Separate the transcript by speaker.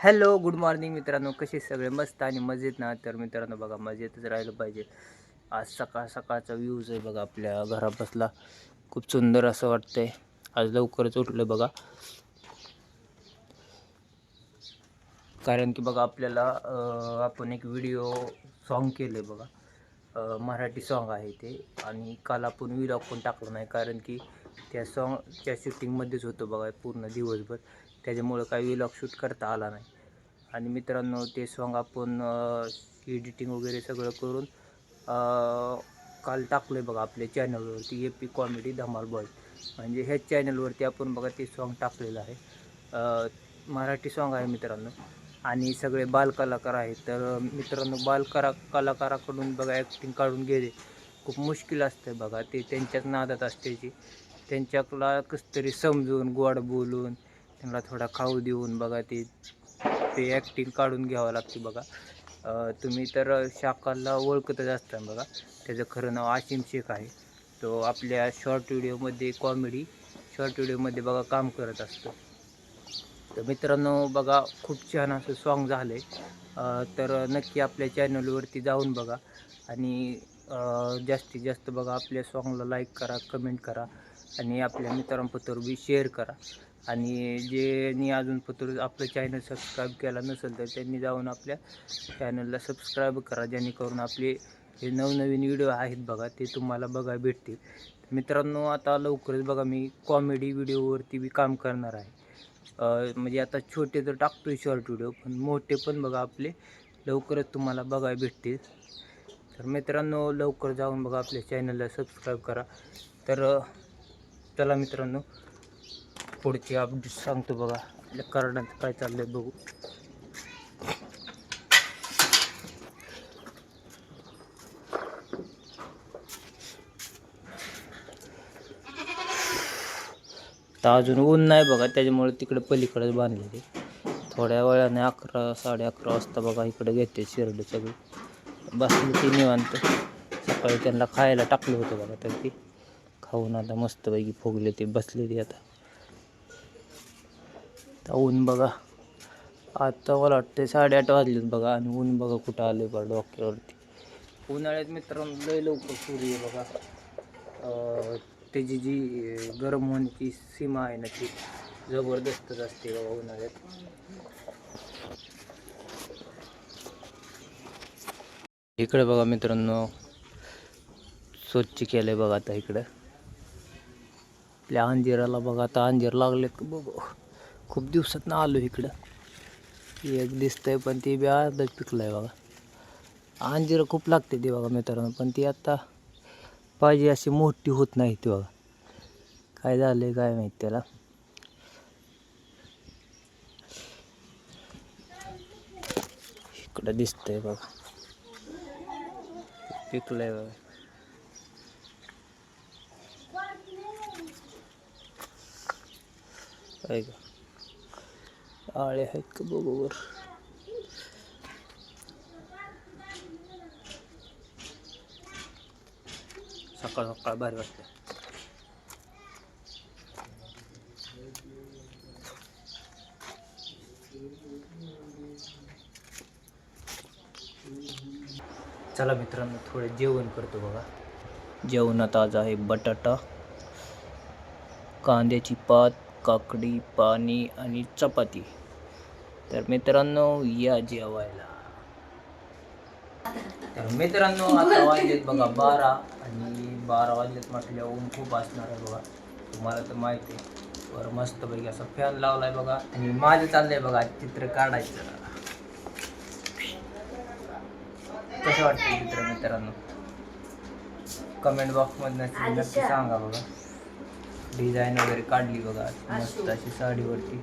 Speaker 1: Hello good morning मित्रांनो. कसे सगळे? मस्त आणि मजेत ना? तर मित्रांनो बघा मजेतच राहिलं पाहिजे. आज सकाळ सकाळचा व्ह्यूज आहे बघा आपल्या घरापासला. खूप सुंदर असं वाटतंय. आज लवकरच उठलं बघा. कारण की बघा आपल्याला आपण एक व्हिडिओ सॉन्ग केलं बघा. मराठी सॉन्ग आहे ते. आणि काल आपण विलॉग पण टाकला नाही कारण की त्या सॉन्गच्या शूटिंगमध्येच होतो बघा पूर्ण दिवसभर. त्याच्यामुळं काही विलॉग शूट करता आला नाही. आणि मित्रांनो ते सॉन्ग आपण एडिटिंग वगैरे सगळं करून काल टाकलं आहे बघा आपल्या चॅनलवरती ए पी कॉमेडी धमाल बॉय म्हणजे ह्याच चॅनलवरती आपण बघा ते सॉन्ग टाकलेलं आहे. मराठी सॉन्ग आहे मित्रांनो. आणि सगळे बालकलाकार आहेत. तर मित्रांनो बालकला कलाकाराकडून बघा ॲक्टिंग काढून गेले. खूप मुश्किल असतं बघा. ते त्यांच्याच नादात असते जी. त्यांच्याकडला कसं तरी समजून गोड बोलून त्यांना थोडा खाऊ देऊन बघा ते ते ॲक्टिंग काढून घ्यावं लागते बघा. तुम्ही तर शाकाला ओळखतच असता बघा. त्याचं खरं नाव आशिम शेख आहे. तो आपल्या शॉर्ट व्हिडिओमध्ये कॉमेडी शॉर्ट व्हिडिओमध्ये बघा काम करत असतो. तर मित्रांनो बघा खूप छान असं सॉन्ग झालं आहे तर नक्की आपल्या चॅनलवरती जाऊन बघा. आणि जास्तीत जास्त बघा आपल्या सॉन्गला लाईक करा कमेंट करा. आणि आपल्या मित्रांपत्र बी शेअर करा. आणि ज्यांनी अजून पत्र आपलं चॅनल सबस्क्राईब केला नसेल तर त्यांनी जाऊन आपल्या चॅनलला सबस्क्राईब करा. जेणेकरून आपले जे नवनवीन व्हिडिओ आहेत बघा ते तुम्हाला बघा भेटतील. मित्रांनो आता लवकरच बघा मी कॉमेडी व्हिडिओवरती बी काम करणार आहे. म्हणजे आता छोटे तर टाकतोय शॉर्ट व्हिडिओ पण मोठे पण बघा आपले लवकरच तुम्हाला बघाय भेटतील. तर मित्रांनो लवकर जाऊन बघा आपल्या चॅनलला सबस्क्राईब करा. तर त्याला चला मित्रांनो पुढची अपडेट सांगतो बघा. आपल्या करण्यात काय चाललंय बघू. तर अजून ऊन नाही बघा त्याच्यामुळे तिकडे पलीकडेच बांधलेले थोड्या वेळाने अकरा साडे अकरा वाजता बघा इकडे घेते शिरडे सगळी. बसली ती निवांत. सकाळी त्यांना खायला टाकलं होतं बघा तर. ते खाऊन आता मस्तपैकी फुगले ते बसले ते आता. आता ऊन बघा. आता मला वाटतं साडेआठ वाजलेत बघा आणि ऊन बघा कुठं आलं बघा डोक्यावरती. उन्हाळ्यात मित्रांनो लय लवकर सूर्य बघा. त्याची जी गरम होण्याची सीमा आहे ना ती जबरदस्तच असते बाबा उन्हाळ्यात. इकडे बघा मित्रांनो स्वच्छ केलं आहे बघा आता इकडं. आपल्या अंजिराला बघा आता अंजीर लागलेत का बघू. खूप दिवसात ना आलो इकडं. एक दिसतंय पण ते बी अर्धच पिकलं आहे बघा. अंजीर खूप लागते ते बघा मित्रांनो पण ती आता पाहिजे अशी मोठी होत नाही ती बघा. काय झालं आहे काय माहीत त्याला. इकडं दिसतंय बघा. पिकलं आहे बघा. आहे का आळे आहेत का बरोबर सकाळ सकाळ भारी वाटतं चला मित्रांनो थोडे जेवण करतो बघा. जेवणात आज आहे बटाटा कांद्याची पात काकडी पाणी आणि चपाती. तर मित्रांनो या जेवायला. तर मित्रांनो आता वाजलेत बघा बारा आणि बारा वाजलेत म्हटल्या ऊन खूप असणार आहे बघा. तुम्हाला तर माहिती आहे. वर मस्त पैकी असा फॅन लावलाय बघा आणि माझं चाललंय बघा चित्र काढायचं. कसं वाटतं चित्र मित्रांनो? कमेंट बॉक्समधनं नक्की सांगा बघा. डिझाईन वगैरे काढली बघा. मस्त अशी साडीवरती.